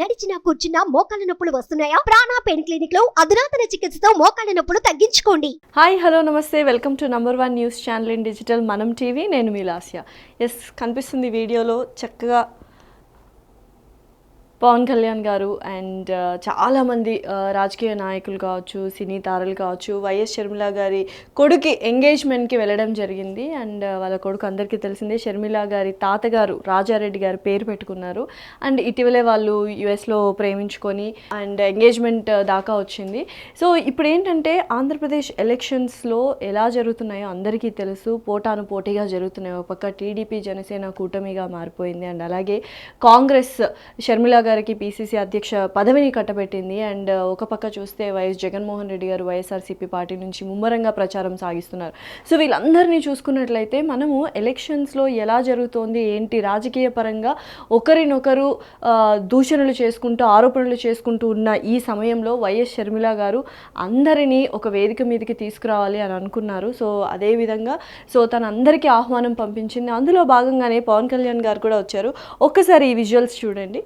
నడిచినా కూర్చున్నా మోకాళ్ళ నొప్పులు వస్తున్నాయా? ప్రాణా పెయిన్ క్లినిక్లో అధునాతన చికిత్సతో మోకాళ్ళ నొప్పులు తగ్గించుకోండి. Hi hello namaste. Welcome to number one news channel in digital Manam TV. నేను మీ ఎస్ కనిపిస్తుంది వీడియోలో చక్కగా పవన్ కళ్యాణ్ గారు అండ్ చాలామంది రాజకీయ నాయకులు కావచ్చు సినీ తారలు కావచ్చు వైఎస్ షర్మిల గారి కొడుకి ఎంగేజ్మెంట్కి వెళ్ళడం జరిగింది. అండ్ వాళ్ళ కొడుకు అందరికీ తెలిసిందే షర్మిల గారి తాతగారు రాజారెడ్డి గారు పేరు పెట్టుకున్నారు. అండ్ ఇటీవలే వాళ్ళు యుఎస్లో ప్రేమించుకొని అండ్ ఎంగేజ్మెంట్ దాకా వచ్చింది. సో ఇప్పుడు ఏంటంటే ఆంధ్రప్రదేశ్ ఎలక్షన్స్లో ఎలా జరుగుతున్నాయో అందరికీ తెలుసు. పోటాను పోటీగా జరుగుతున్నాయి. ఒక పక్క టీడీపీ జనసేన కూటమిగా మారిపోయింది. అండ్ అలాగే కాంగ్రెస్ షర్మిల గారికి పీసీసీ అధ్యక్ష పదవిని కట్టబెట్టింది. అండ్ uh, ఒక పక్క చూస్తే వైఎస్ జగన్మోహన్ రెడ్డి గారు వైఎస్ఆర్సీపీ పార్టీ నుంచి ముమ్మరంగా ప్రచారం సాగిస్తున్నారు. సో వీళ్ళందరినీ చూసుకున్నట్లయితే మనము ఎలక్షన్స్లో ఎలా జరుగుతోంది ఏంటి రాజకీయ పరంగా ఒకరినొకరు uh, దూషణలు చేసుకుంటూ ఆరోపణలు చేసుకుంటూ ఉన్న ఈ సమయంలో వైఎస్ షర్మిల గారు అందరినీ ఒక వేదిక మీదకి తీసుకురావాలి అని అనుకున్నారు. సో అదేవిధంగా సో తను అందరికీ ఆహ్వానం పంపించింది. అందులో భాగంగానే పవన్ కళ్యాణ్ గారు కూడా వచ్చారు. ఒక్కసారి ఈ విజువల్స్ చూడండి.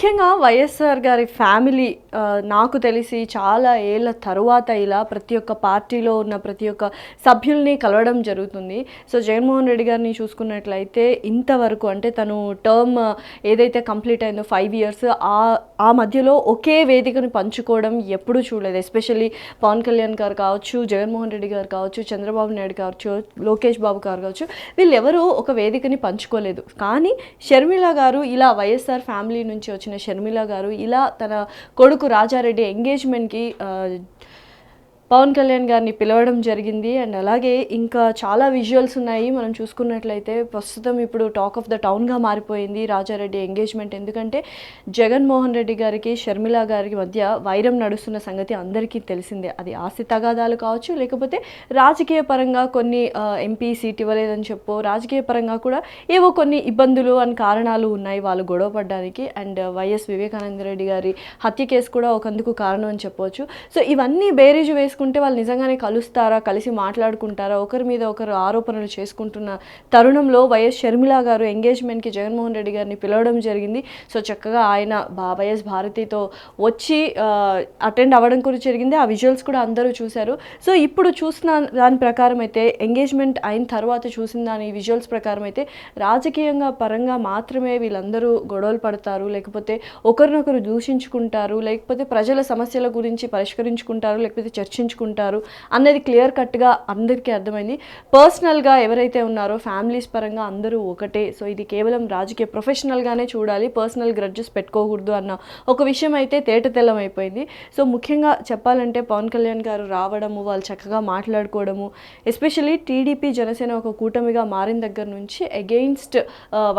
ముఖ్యంగా వైఎస్ఆర్ గారి ఫ్యామిలీ నాకు తెలిసి చాలా ఏళ్ళ తరువాత ఇలా ప్రతి ఒక్క పార్టీలో ఉన్న ప్రతి ఒక్క సభ్యుల్ని కలవడం జరుగుతుంది. సో జగన్మోహన్ రెడ్డి గారిని చూసుకున్నట్లయితే ఇంతవరకు అంటే తను టర్మ్ ఏదైతే కంప్లీట్ అయిందో ఫైవ్ ఇయర్స్ ఆ ఆ మధ్యలో ఒకే వేదికను పంచుకోవడం ఎప్పుడూ చూడలేదు. ఎస్పెషల్లీ పవన్ కళ్యాణ్ గారు కావచ్చు జగన్మోహన్ రెడ్డి గారు కావచ్చు చంద్రబాబు నాయుడు కావచ్చు లోకేష్ బాబు గారు కావచ్చు వీళ్ళెవరూ ఒక వేదికని పంచుకోలేదు. కానీ షర్మిల గారు ఇలా వైఎస్ఆర్ ఫ్యామిలీ నుంచి వచ్చిన షర్మిల గారు ఇలా తన కొడుకు రాజారెడ్డి ఎంగేజ్మెంట్కి పవన్ కళ్యాణ్ గారిని పిలవడం జరిగింది. అండ్ అలాగే ఇంకా చాలా విజువల్స్ ఉన్నాయి. మనం చూసుకున్నట్లయితే ప్రస్తుతం ఇప్పుడు టాక్ ఆఫ్ ద టౌన్గా మారిపోయింది రాజారెడ్డి ఎంగేజ్మెంట్. ఎందుకంటే జగన్మోహన్ రెడ్డి గారికి షర్మిల గారికి మధ్య వైరం నడుస్తున్న సంగతి అందరికీ తెలిసిందే. అది ఆస్తి తగాదాలు కావచ్చు లేకపోతే రాజకీయ పరంగా కొన్ని ఎంపీ సీట్ ఇవ్వలేదని చెప్పో రాజకీయ పరంగా కూడా ఏవో కొన్ని ఇబ్బందులు అని కారణాలు ఉన్నాయి వాళ్ళు గొడవ పడ్డానికి. అండ్ వైఎస్ వివేకానంద రెడ్డి గారి హత్య కేసు కూడా ఒకందుకు కారణం అని చెప్పవచ్చు సో ఇవన్నీ బేరీజు చేసుకుంటే వాళ్ళు నిజంగానే కలుస్తారా కలిసి మాట్లాడుకుంటారా? ఒకరి మీద ఒకరు ఆరోపణలు చేసుకుంటున్న తరుణంలో వైఎస్ షర్మిల గారు ఎంగేజ్మెంట్కి జగన్మోహన్ రెడ్డి గారిని పిలవడం జరిగింది. సో చక్కగా ఆయన బా వైఎస్ భారతితో వచ్చి అటెండ్ అవ్వడం కూడా జరిగింది. ఆ విజువల్స్ కూడా అందరూ చూశారు. సో ఇప్పుడు చూసిన దాని ప్రకారం అయితే ఎంగేజ్మెంట్ అయిన తర్వాత చూసిన దాని విజువల్స్ ప్రకారం అయితే రాజకీయంగా పరంగా మాత్రమే వీళ్ళందరూ గొడవలు పడతారు. లేకపోతే ఒకరినొకరు దూషించుకుంటారు. లేకపోతే ప్రజల సమస్యల గురించి పరిష్కరించుకుంటారు. లేకపోతే చర్చించుకుంటారు అన్నది క్లియర్ కట్గా అందరికీ అర్థమైంది. పర్సనల్గా ఎవరైతే ఉన్నారో ఫ్యామిలీస్ పరంగా అందరూ ఒకటే. సో ఇది కేవలం రాజకీయ ప్రొఫెషనల్గానే చూడాలి పర్సనల్ గ్రడ్జెస్ పెట్టుకోకూడదు అన్న ఒక విషయం అయితే తేటతెల్లమైపోయింది అయిపోయింది. సో ముఖ్యంగా చెప్పాలంటే పవన్ కళ్యాణ్ గారు రావడము వాళ్ళు చక్కగా మాట్లాడుకోవడము ఎస్పెషల్లీ టీడీపీ జనసేన ఒక కూటమిగా మారిన దగ్గర నుంచి అగెయిన్స్ట్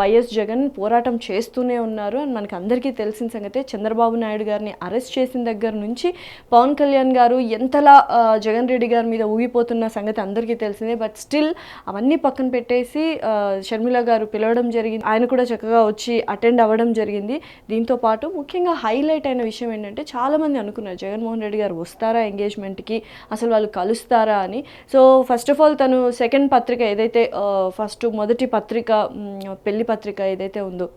వైఎస్ జగన్ పోరాటం చేస్తూనే ఉన్నారు. అని మనకి అందరికీ తెలిసిన సంగతే చంద్రబాబు నాయుడు గారిని అరెస్ట్ చేసిన దగ్గర నుంచి పవన్ కళ్యాణ్ గారు ఎంతలా జగన్ రెడ్డి గారి మీద ఊగిపోతున్న సంగతి అందరికీ తెలిసిందే బట్ స్టిల్ అవన్నీ పక్కన పెట్టేసి షర్మిల గారు పిలవడం జరిగింది. ఆయన కూడా చక్కగా వచ్చి అటెండ్ అవ్వడం జరిగింది. దీంతో పాటు ముఖ్యంగా హైలైట్ అయిన విషయం ఏంటంటే చాలామంది అనుకున్నారు జగన్మోహన్ రెడ్డి గారు వస్తారా ఎంగేజ్మెంట్కి అసలు వాళ్ళు కలుస్తారా అని. సో ఫస్ట్ ఆఫ్ ఆల్ తను సెకండ్ పత్రిక ఏదైతే ఫస్ట్ మొదటి పత్రిక పెళ్ళి పత్రిక ఏదైతే ఉందో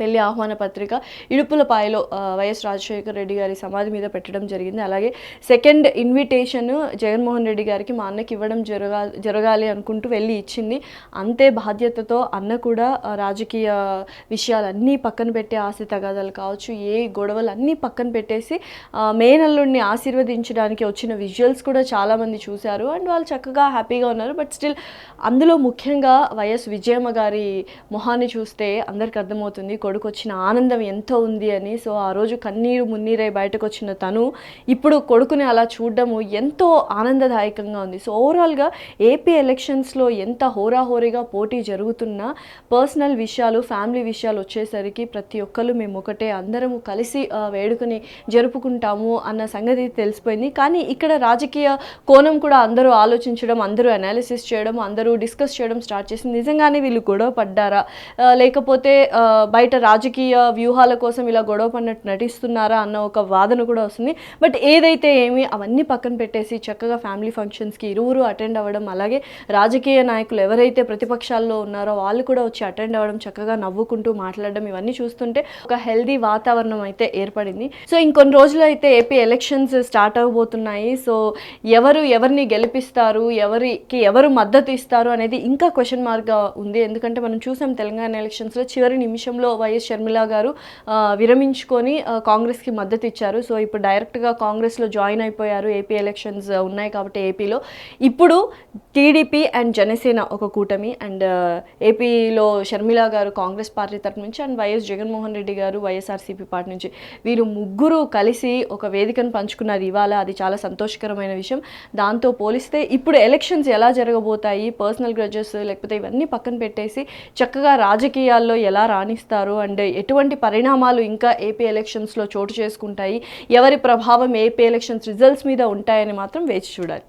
పెళ్ళి ఆహ్వాన పత్రిక ఇడుపులపాయలో వైఎస్ రాజశేఖర రెడ్డి గారి సమాధి మీద పెట్టడం జరిగింది. అలాగే సెకండ్ ఇన్విటేషన్ జగన్మోహన్ రెడ్డి గారికి మా అన్నకి ఇవ్వడం జరగా జరగాలి అనుకుంటూ వెళ్ళి ఇచ్చింది. అంతే బాధ్యతతో అన్న కూడా రాజకీయ విషయాలన్నీ పక్కన పెట్టే ఆస్తి తగాదాలు కావచ్చు ఏ గొడవలు అన్నీ పక్కన పెట్టేసి మేనల్లుడిని ఆశీర్వదించడానికి వచ్చిన విజువల్స్ కూడా చాలామంది చూశారు. అండ్ వాళ్ళు చక్కగా హ్యాపీగా ఉన్నారు. బట్ స్టిల్ అందులో ముఖ్యంగా వైఎస్ విజయమ్మ గారి మొహాన్ని చూస్తే అందరికి అర్థమవుతుంది. కొడుకు వచ్చిన ఆనందం ఎంతో ఉంది అని. సో ఆ రోజు కన్నీరు మున్నీరై బయటకు వచ్చిన తను ఇప్పుడు కొడుకుని అలా చూడడము ఎంతో ఆనందదాయకంగా ఉంది. సో ఓవరాల్గా ఏపీ ఎలక్షన్స్లో ఎంత హోరాహోరీగా పోటీ జరుగుతున్నా పర్సనల్ విషయాలు ఫ్యామిలీ విషయాలు వచ్చేసరికి ప్రతి ఒక్కరు మేము ఒకటే అందరము కలిసి వేడుకని జరుపుకుంటాము అన్న సంగతి తెలిసిపోయింది. కానీ ఇక్కడ రాజకీయ కోణం కూడా అందరూ ఆలోచించడం అందరూ అనాలిసిస్ చేయడం అందరూ డిస్కస్ చేయడం స్టార్ట్ చేసింది. నిజంగానే వీళ్ళు గొడవ పడ్డారా? లేకపోతే బయట అంటే రాజకీయ వ్యూహాల కోసం ఇలా గొడవ పడినట్టు నటిస్తున్నారా అన్న ఒక వాదన కూడా వస్తుంది. బట్ ఏదైతే ఏమి అవన్నీ పక్కన పెట్టేసి చక్కగా ఫ్యామిలీ ఫంక్షన్స్కి ఇరువురు అటెండ్ అవ్వడం అలాగే రాజకీయ నాయకులు ఎవరైతే ప్రతిపక్షాల్లో ఉన్నారో వాళ్ళు కూడా వచ్చి అటెండ్ అవ్వడం చక్కగా నవ్వుకుంటూ మాట్లాడడం ఇవన్నీ చూస్తుంటే ఒక హెల్దీ వాతావరణం అయితే ఏర్పడింది. సో ఇంకొన్ని రోజులు అయితే ఏపీ ఎలక్షన్స్ స్టార్ట్ అవ్వబోతున్నాయి సో ఎవరు ఎవరిని గెలిపిస్తారు ఎవరికి ఎవరు మద్దతు ఇస్తారు అనేది ఇంకా క్వశ్చన్ మార్క్గా ఉంది. ఎందుకంటే మనం చూసాం తెలంగాణ ఎలక్షన్స్లో చివరి నిమిషంలో వైఎస్ షర్మిల గారు విరమించుకొని కాంగ్రెస్కి మద్దతు ఇచ్చారు. సో ఇప్పుడు డైరెక్ట్గా కాంగ్రెస్లో జాయిన్ అయిపోయారు. ఏపీ ఎలక్షన్స్ ఉన్నాయి కాబట్టి ఏపీలో. ఇప్పుడు టీడీపీ అండ్ జనసేన ఒక కూటమి. అండ్ ఏపీలో షర్మిల గారు కాంగ్రెస్ పార్టీ తరఫు నుంచి అండ్ వైఎస్ జగన్మోహన్ రెడ్డి గారు వైఎస్ఆర్సీపీ పార్టీ నుంచి. వీరు ముగ్గురు కలిసి ఒక వేదికను పంచుకున్నారు ఇవాళ. అది చాలా సంతోషకరమైన విషయం. దాంతో పోలిస్తే ఇప్పుడు ఎలక్షన్స్ ఎలా జరగబోతాయి? పర్సనల్ గ్రడ్జెస్ లేకపోతే ఇవన్నీ పక్కన పెట్టేసి చక్కగా రాజకీయాల్లో ఎలా రాణిస్తారు? అండ్ ఎటువంటి పరిణామాలు ఇంకా ఏపీ ఎలక్షన్స్లో చోటు చేసుకుంటాయి? ఎవరి ప్రభావం ఏపీ ఎలక్షన్స్ రిజల్ట్స్ మీద ఉంటాయని మాత్రం వేచి చూడాలి.